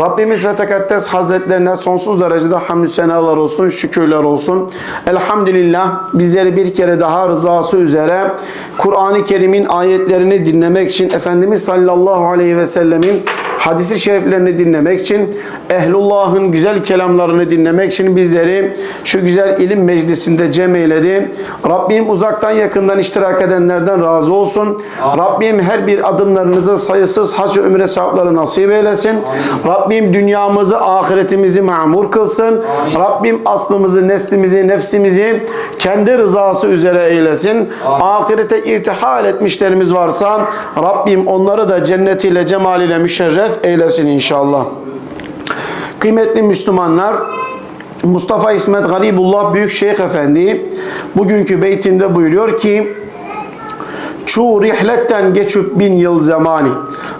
Rabbimiz ve Tekaddes Hazretlerine sonsuz derecede hamdü senalar olsun, şükürler olsun. Elhamdülillah bizleri bir kere daha rızası üzere Kur'an-ı Kerim'in ayetlerini dinlemek için Efendimiz sallallahu aleyhi ve sellemin hadisi şeriflerini dinlemek için, ehlullahın güzel kelamlarını dinlemek için bizleri şu güzel ilim meclisinde cem eyledi. Rabbim uzaktan yakından iştirak edenlerden razı olsun. Rabbim her bir adımlarınıza sayısız hac ve ümre sevapları nasip eylesin. Rabbim dünyamızı, ahiretimizi mamur kılsın. Rabbim aslımızı, neslimizi, nefsimizi kendi rızası üzere eylesin. Ahirete irtihal etmişlerimiz varsa Rabbim onları da cennetiyle, cemaliyle müşerref eylesin inşallah. Kıymetli Müslümanlar, Mustafa İsmet Garibullah Büyükşeyh Efendi bugünkü beytinde buyuruyor ki Çu rihletten geçip bin yıl zamani.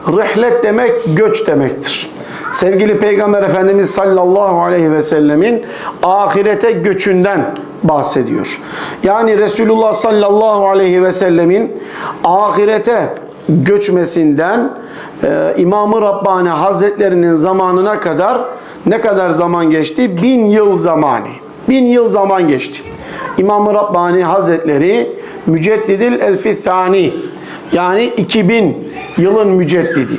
Rihlet demek göç demektir. Sevgili Peygamber Efendimiz sallallahu aleyhi ve sellemin ahirete göçünden bahsediyor. Yani Resulullah sallallahu aleyhi ve sellemin ahirete göçmesinden e, İmam-ı Rabbani Hazretlerinin zamanına kadar ne kadar zaman geçti? Bin yıl zamanı. Bin yıl zaman geçti. İmam-ı Rabbani Hazretleri Müceddidil Elfi Thani yani 2000 yılın müceddidi.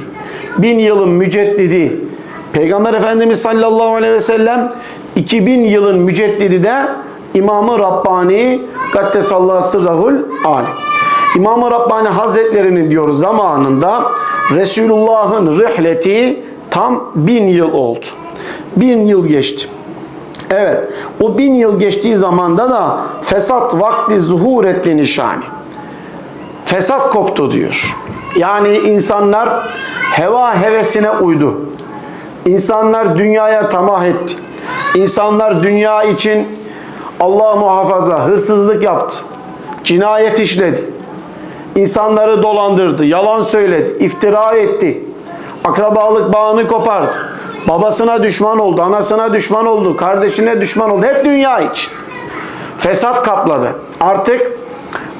Bin yılın müceddidi. Peygamber Efendimiz sallallahu aleyhi ve sellem 2000 yılın müceddidi de İmam-ı Rabbani Gaddesallahu sırrahul alim. İmam-ı Rabbani Hazretlerinin diyor zamanında Resulullah'ın rihleti tam bin yıl oldu. Bin yıl geçti. Evet, o bin yıl geçtiği zamanda da fesat vakti zuhur etli nişani. Fesat koptu diyor. Yani insanlar heva hevesine uydu. İnsanlar dünyaya tamah etti. İnsanlar dünya için Allah muhafaza hırsızlık yaptı. Cinayet işledi. İnsanları dolandırdı, yalan söyledi, iftira etti. Akrabalık bağını kopardı. Babasına düşman oldu, anasına düşman oldu, kardeşine düşman oldu. Hep dünya için. Fesat kapladı. Artık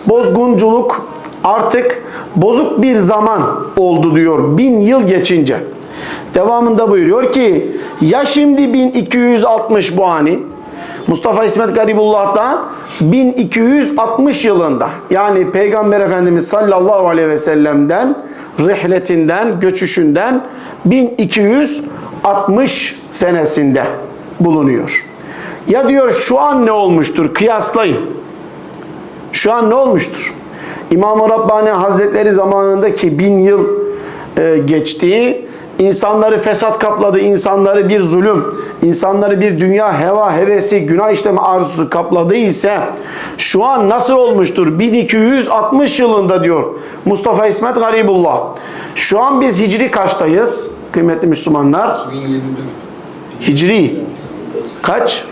bozgunculuk, artık bozuk bir zaman oldu diyor bin yıl geçince. Devamında buyuruyor ki ya şimdi 1260 bu hani Mustafa İsmet Garibullah da 1260 yılında yani Peygamber Efendimiz sallallahu aleyhi ve sellem'den rihletinden, göçüşünden 1260 senesinde bulunuyor. Ya diyor şu an ne olmuştur? Kıyaslayın. Şu an ne olmuştur? İmam-ı Rabbani Hazretleri zamanındaki bin yıl e, geçtiği insanları fesat kapladı, insanları bir zulüm, insanları bir dünya heva hevesi, günah işleme arzusu kapladı ise şu an nasıl olmuştur? 1260 yılında diyor Mustafa İsmet Garibullah. Şu an biz hicri kaçtayız kıymetli Müslümanlar? 1024. Hicri kaç?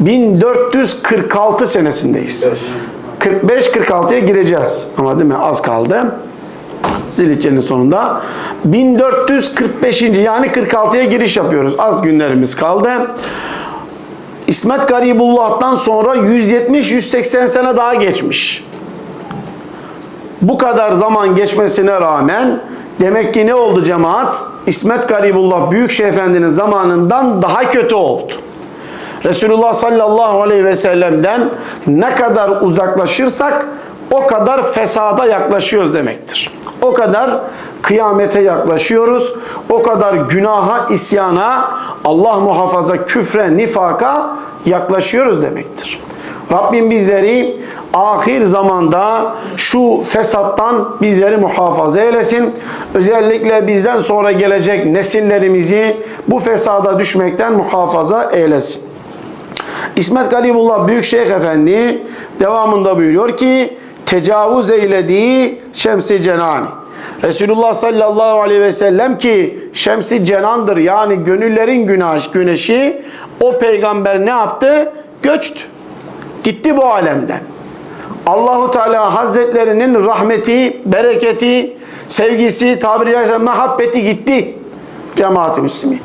1446 senesindeyiz. 45-46'ya gireceğiz. Ama değil mi? Az kaldı. Zilhicce'nin sonunda. 1445. yani 46'ya giriş yapıyoruz. Az günlerimiz kaldı. İsmet Garibullah'tan sonra 170-180 sene daha geçmiş. Bu kadar zaman geçmesine rağmen demek ki ne oldu cemaat? İsmet Garibullah Büyükşehir Efendi'nin zamanından daha kötü oldu. Resulullah sallallahu aleyhi ve sellem'den ne kadar uzaklaşırsak o kadar fesada yaklaşıyoruz demektir. O kadar kıyamete yaklaşıyoruz. O kadar günaha, isyana, Allah muhafaza küfre, nifaka yaklaşıyoruz demektir. Rabbim bizleri ahir zamanda şu fesattan bizleri muhafaza eylesin. Özellikle bizden sonra gelecek nesillerimizi bu fesada düşmekten muhafaza eylesin. İsmet Galibullah Büyükşeyh Efendi devamında buyuruyor ki tecavüz eylediği şemsi cenani. Resulullah sallallahu aleyhi ve sellem ki şemsi cenandır yani gönüllerin güneş, güneşi o peygamber ne yaptı? Göçtü. Gitti bu alemden. Allahu Teala Hazretlerinin rahmeti, bereketi, sevgisi, tabiri caizse muhabbeti gitti cemaat-i müslimin.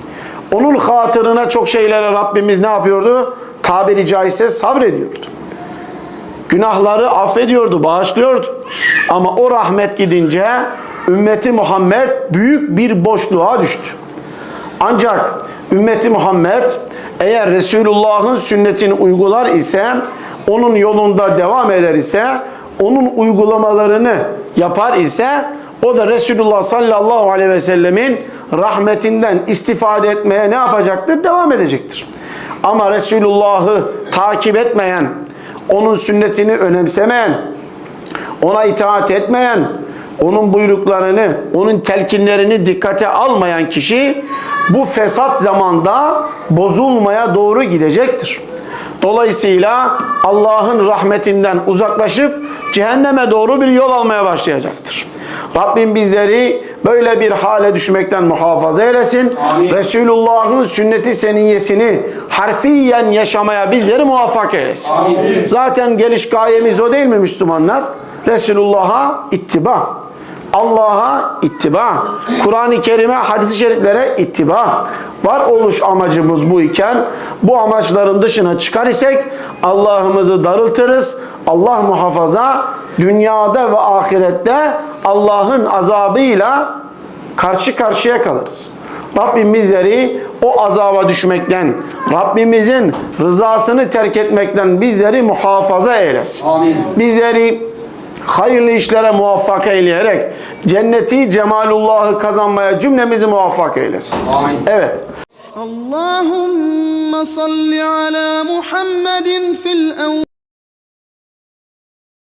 Onun hatırına çok şeylere Rabbimiz ne yapıyordu? Tabiri caizse sabrediyordu. Günahları affediyordu, bağışlıyordu. Ama o rahmet gidince ümmeti Muhammed büyük bir boşluğa düştü. Ancak ümmeti Muhammed eğer Resulullah'ın sünnetini uygular ise, onun yolunda devam eder ise, onun uygulamalarını yapar ise o da Resulullah sallallahu aleyhi ve sellemin rahmetinden istifade etmeye ne yapacaktır? Devam edecektir. Ama Resulullah'ı takip etmeyen, onun sünnetini önemsemeyen, ona itaat etmeyen, onun buyruklarını, onun telkinlerini dikkate almayan kişi bu fesat zamanda bozulmaya doğru gidecektir. Dolayısıyla Allah'ın rahmetinden uzaklaşıp cehenneme doğru bir yol almaya başlayacaktır. Rabbim bizleri böyle bir hale düşmekten muhafaza eylesin. Resulullah'ın sünneti seniyyesini harfiyen yaşamaya bizleri muvaffak eylesin. Zaten geliş gayemiz o değil mi Müslümanlar? Resulullah'a ittiba. Allah'a ittiba. Kur'an-ı Kerim'e, hadis-i şeriflere ittiba. Var oluş amacımız bu iken bu amaçların dışına çıkar isek Allah'ımızı darıltırız. Allah muhafaza dünyada ve ahirette Allah'ın azabıyla karşı karşıya kalırız. Rabbim bizleri o azaba düşmekten, Rabbimizin rızasını terk etmekten bizleri muhafaza eylesin. Amin. Bizleri hayırlı işlere muvaffak eyleyerek cenneti cemalullahı kazanmaya cümlemizi muvaffak eylesin. Amin. Evet. Allahumme salli ala Muhammedin fil